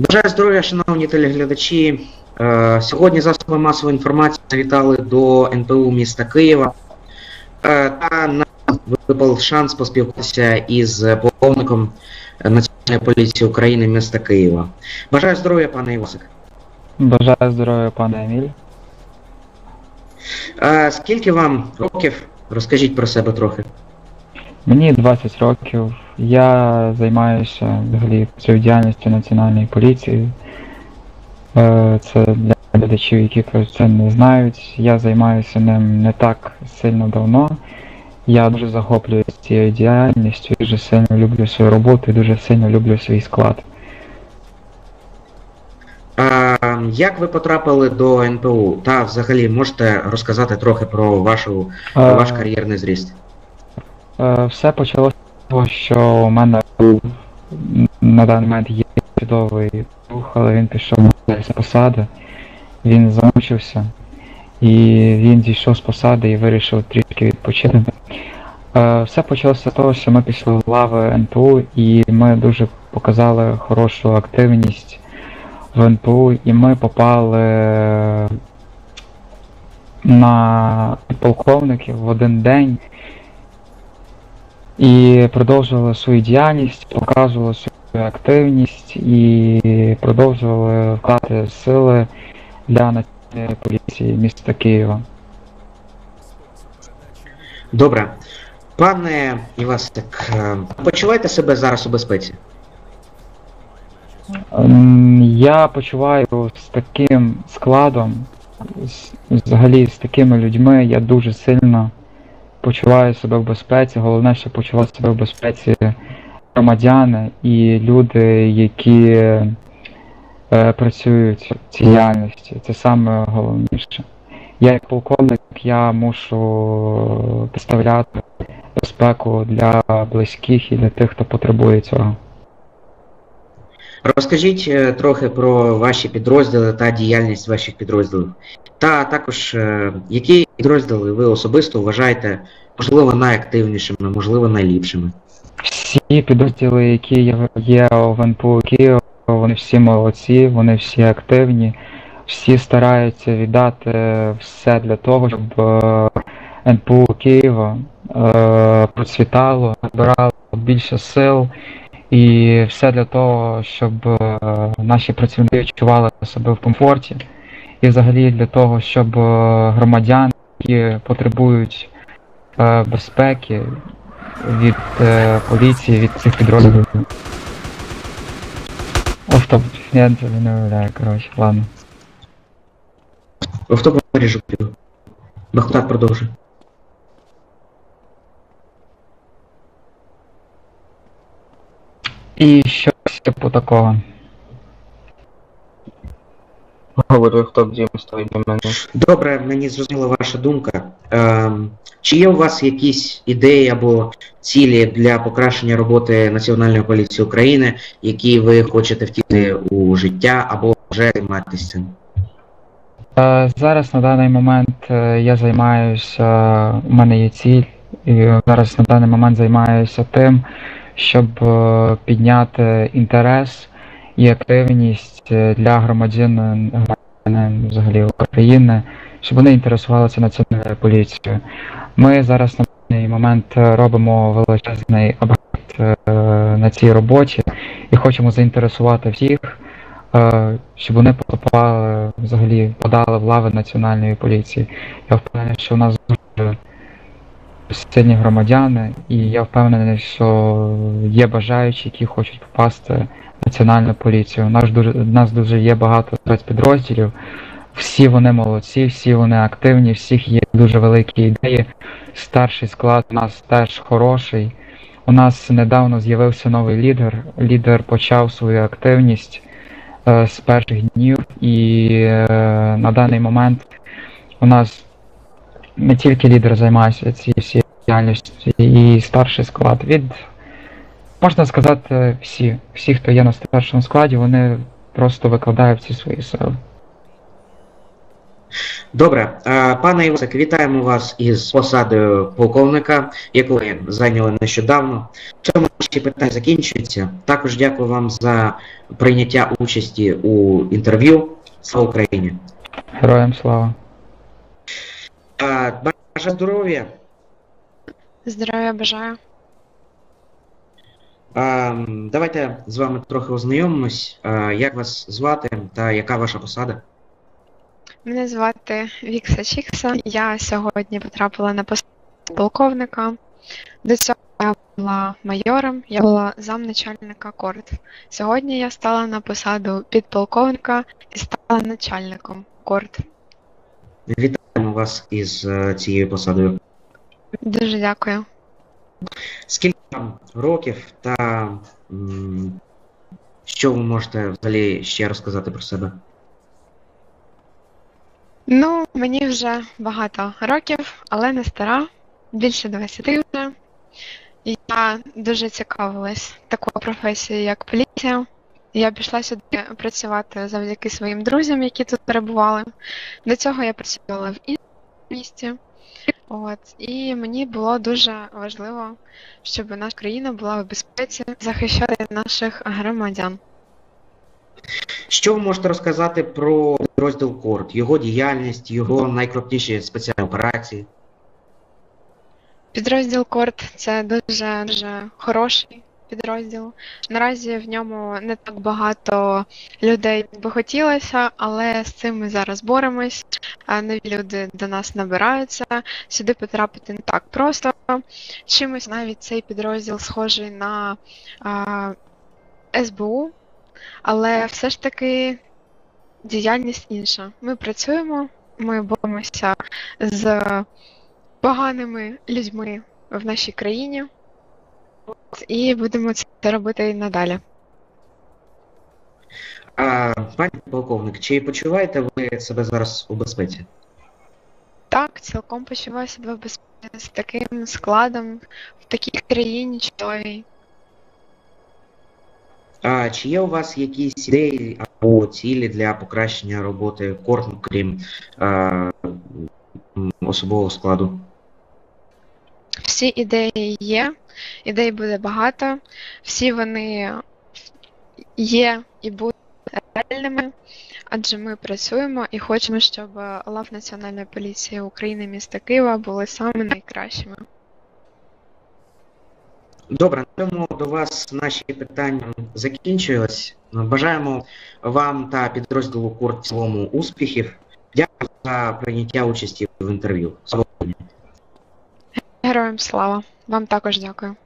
Бажаю здоров'я, шановні телеглядачі. Е, Сьогодні засоби масової інформації завітали до НПУ міста Києва. Е, Та нам випав шанс поспілкуватися із полковником Національної поліції України міста Києва. Бажаю здоров'я, пане Івасик. Бажаю здоров'я, пане Еміль. Е, Скільки вам років? Розкажіть про себе трохи. Мені 20 років. Я займаюся взагалі цією діяльністю національної поліції. Е, Це для глядачів, які це не знають. Я займаюся ним не так сильно давно. Я дуже захоплююся цією діяльністю, дуже сильно люблю свою роботу і дуже сильно люблю свій склад. Е, Як ви потрапили до НПУ? Та взагалі можете розказати трохи про вашу, про Е, ваш кар'єрний зріст? Е, Все почалося з того, що у мене був на даний момент є чудовий дух, але він пішов з посади, він замучився, і він зійшов з посади і вирішив трішки відпочити. Е, Все почалося з того, що ми пішли в лави НПУ і ми дуже показали хорошу активність в НПУ, і ми попали на полковників в один день і продовжували свою діяльність, показували свою активність і продовжували вкладати сили для національної поліції міста Києва. Добре. Пане Івасик, почуваєте себе зараз у безпеці? Ем, Я почуваю з таким складом, взагалі з такими людьми, я дуже сильно почуваю себе в безпеці. Головне, що почувати себе в безпеці громадяни і люди, які е, працюють в цій діяльності. Це саме головніше. Я як полковник, я мушу представляти безпеку для близьких і для тих, хто потребує цього. Розкажіть е, трохи про ваші підрозділи та діяльність ваших підрозділів. Та також, е, які підрозділи ви особисто вважаєте, можливо, найактивнішими, можливо, найліпшими. Всі підрозділи, які є- в НПУ Києва, вони всі молодці, вони всі активні, всі стараються віддати все для того, щоб е, НПУ Києва е, процвітало, набирало більше сил, і все для того, щоб е, наші працівники відчували себе в комфорті, і взагалі для того, щоб е, громадяни, які потребують е, безпеки, від поліції, від цих підрозділів. Офтоп, я це не уявляю, коротше, ладно. В тому мережу. Бахтат продовжує. І щось типу такого. Говорю, хто б Дім стоїть для мене. Добре, мені зрозуміла ваша думка. Ем, чи є у вас якісь ідеї або цілі для покращення роботи Національної поліції України, які ви хочете втілити у життя або вже займаєтесь цим? Е, зараз на даний момент е, я займаюся, у мене є ціль, і зараз на даний момент займаюся тим, щоб е, підняти інтерес і активність е, для громадян взагалі України, щоб вони інтересувалися національною поліцією. Ми зараз на даний момент робимо величезний оберт е, на цій роботі і хочемо заінтересувати всіх щоб вони поступали взагалі подали в лави національної поліції. Я впевнений, що у нас дуже сильні громадяни, і я впевнений, що є бажаючі, які хочуть попасти в національну поліцію. У нас дуже, у нас дуже є багато спецпідрозділів. Всі вони молодці, всі вони активні, всіх є дуже великі ідеї. Старший склад у нас теж хороший. У нас недавно з'явився новий лідер. Лідер почав свою активність е, з перших днів, і е, на даний момент у нас не тільки лідер займається цією всією діяльністю, і старший склад. Від можна сказати, всі, всі, хто є на старшому складі, вони просто викладають всі свої сили. Добре, пане Івасик, вітаємо вас із посадою полковника, яку ви зайняли нещодавно. В цьому наші питання закінчуються. Також дякую вам за прийняття участі у інтерв'ю. Слава Україні! Героям слава. Бажаю здоров'я. Здоров'я бажаю. Е, Давайте з вами трохи ознайомимось. Як вас звати та яка ваша посада? Мене звати Вікса Чікса. Я сьогодні потрапила на посаду полковника. До цього я була майором, я була замначальника корт. Сьогодні я стала на посаду підполковника і стала начальником корт. Вітаємо вас із е, цією посадою. Дуже дякую. Скільки вам років та що ви можете взагалі ще розказати про себе? Ну, мені вже багато років, але не стара, більше 20 вже. Я дуже цікавилась такою професією, як поліція. Я пішла сюди працювати завдяки своїм друзям, які тут перебували. До цього я працювала в місті. От. І мені було дуже важливо, щоб наша країна була в безпеці, захищати наших громадян. Що ви можете розказати про розділ Корт, його діяльність, його найкрупніші спеціальні операції? Підрозділ Корт це дуже дуже хороший підрозділ. Наразі в ньому не так багато людей би хотілося, але з цим ми зараз боремось. Нові люди до нас набираються. Сюди потрапити не так просто. Чимось навіть цей підрозділ схожий на а, СБУ, але все ж таки діяльність інша. Ми працюємо, ми боремося з поганими людьми в нашій країні. І будемо це робити і надалі. А, пані полковник, чи почуваєте ви себе зараз у безпеці? Так, цілком почуваю себе в безпеці з таким складом в такій країні чудовій. А, чи є у вас якісь ідеї або цілі для покращення роботи Корт, ну, крім а, особового складу? Всі ідеї є, ідей буде багато, всі вони є і будуть реальними, адже ми працюємо і хочемо, щоб лав Національної поліції України міста Києва були саме найкращими. Добре, на цьому до вас наші питання закінчились. Бажаємо вам та підрозділу Корт в цілому успіхів. Дякую за прийняття участі в інтерв'ю. Героям слава! Вам також дякую.